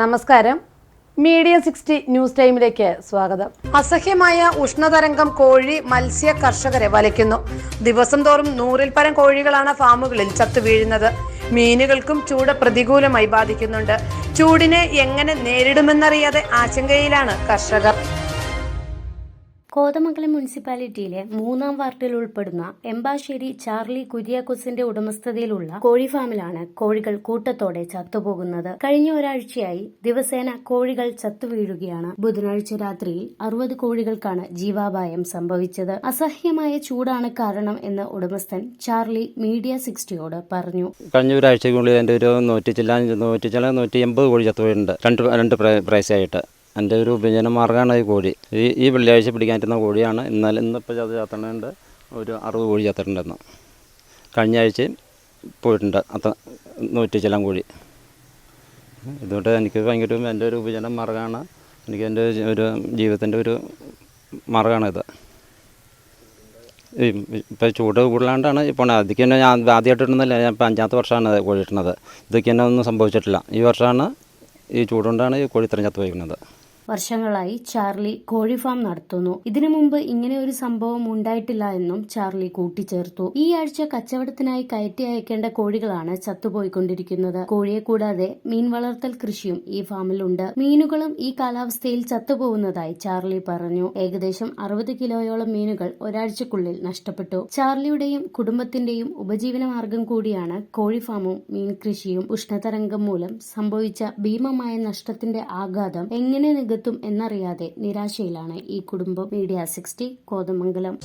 നമസ്കാരം. Media sixty news ടൈമിലേക്ക് സ്വാഗതം. അസഹ്യമായ ഉഷ്ണതരംഗം കോഴി മത്സ്യ കർഷകരെ വലയ്ക്കുന്നു ദിവസം തോറും നൂറിൽ പരം കോഴികളാണ് ഫാമുകളിൽ ചത്തു വീഴുന്നത്. മീനുകൾക്കും ചൂട് പ്രതികൂലമായി ബാധിക്കുന്നുണ്ട്. ചൂടിനെ എങ്ങനെ നേരിടുമെന്നറിയാതെ ആശങ്കയിലാണ് കർഷകർ. കോതമംഗലം മുനിസിപ്പാലിറ്റിയിലെ മൂന്നാം വാർഡിൽ ഉൾപ്പെടുന്ന എമ്പാശ്ശേരി ചാർലി കുര്യാക്കോസിന്റെ ഉടമസ്ഥതയിലുള്ള കോഴി ഫാമിലാണ് കോഴികൾ കൂട്ടത്തോടെ ചത്തുപോകുന്നത്. കഴിഞ്ഞ ഒരാഴ്ചയായി ദിവസേന കോഴികൾ ചത്തുവീഴുകയാണ്. ബുധനാഴ്ച രാത്രിയിൽ അറുപത് കോഴികൾക്കാണ് ജീവാപായം സംഭവിച്ചത്. അസഹ്യമായ ചൂടാണ് കാരണം എന്ന് ഉടമസ്ഥൻ ചാർലി മീഡിയ സിക്സ്റ്റിയോട് പറഞ്ഞു. കഴിഞ്ഞ ഒരാഴ്ചക്കുള്ളിൽ എന്റെ ഒരു നൂറ്റി ചില നൂറ്റി ചില നൂറ്റി എൺപത് കോഴി ചത്തുപോയിട്ടുണ്ട്. രണ്ട് രണ്ട് പ്രൈസായിട്ട് എന്റെ ഒരു ഉപജന മാർഗമാണ് ഈ കോഴി. ഈ ഈ വെള്ളിയാഴ്ച പിടിക്കാൻ പറ്റുന്ന കോഴിയാണ്. ഇന്നലെ ഇന്നിപ്പോൾ ചത്ത് ചാത്തണ്ടുണ്ട് ഒരു അറുപത് കോഴി ചത്തിട്ടുണ്ടെന്ന് കഴിഞ്ഞ ആഴ്ച പോയിട്ടുണ്ട് അത്ര നൂറ്റി ചെല്ലാം കോഴി. ഇതുകൊണ്ട് എനിക്ക് ഭയങ്കര എന്റെ ഒരു ഉപജന മാർഗമാണ്. എനിക്ക് എന്റെ ഒരു ജീവിതത്തിന്റെ ഒരു മാർഗമാണിത് ഇപ്പം ചൂട് കൂടുതലാണ്ടാണ്. ഇപ്പോൾ അതിക്ക് തന്നെ ഞാൻ ആദ്യമായിട്ട് ഇടുന്നില്ല ഞാൻ ഇപ്പം അഞ്ചാമത്തെ വർഷമാണ് കോഴി ഇട്ടുന്നത് ഇതൊക്കെ തന്നെ ഒന്നും സംഭവിച്ചിട്ടില്ല. ഈ വർഷമാണ് ഈ ചൂടുകൊണ്ടാണ് ഈ കോഴി ഇത്രയും ചത്ത് പോയിരിക്കുന്നത് വർഷങ്ങളായി ചാർലി കോഴി ഫാം നടത്തുന്നു. ഇതിനു മുമ്പ് ഇങ്ങനെ ഒരു സംഭവം ഉണ്ടായിട്ടില്ല എന്നും ചാർലി കൂട്ടിച്ചേർത്തു. ഈ ആഴ്ച കച്ചവടത്തിനായി കയറ്റി അയക്കേണ്ട കോഴികളാണ് ചത്തുപോയിക്കൊണ്ടിരിക്കുന്നത്. കോഴിയെ കൂടാതെ മീൻ വളർത്തൽ കൃഷിയും ഈ ഫാമിലുണ്ട്. മീനുകളും ഈ കാലാവസ്ഥയിൽ ചത്തുപോകുന്നതായി ചാർലി പറഞ്ഞു. ഏകദേശം അറുപത് കിലോയോളം മീനുകൾ ഒരാഴ്ചക്കുള്ളിൽ നഷ്ടപ്പെട്ടു. ചാർലിയുടെയും കുടുംബത്തിന്റെയും ഉപജീവന മാർഗം കൂടിയാണ് കോഴി ഫാമും മീൻ കൃഷിയും ഉഷ്ണതരംഗം മൂലം സംഭവിച്ച ഭീമമായ നഷ്ടത്തിന്റെ ആഘാതം എങ്ങനെ നികത്തും എന്നറിയാതെ നിരാശയിലാണ് ഈ കുടുംബം. Media sixty Kothamangalam.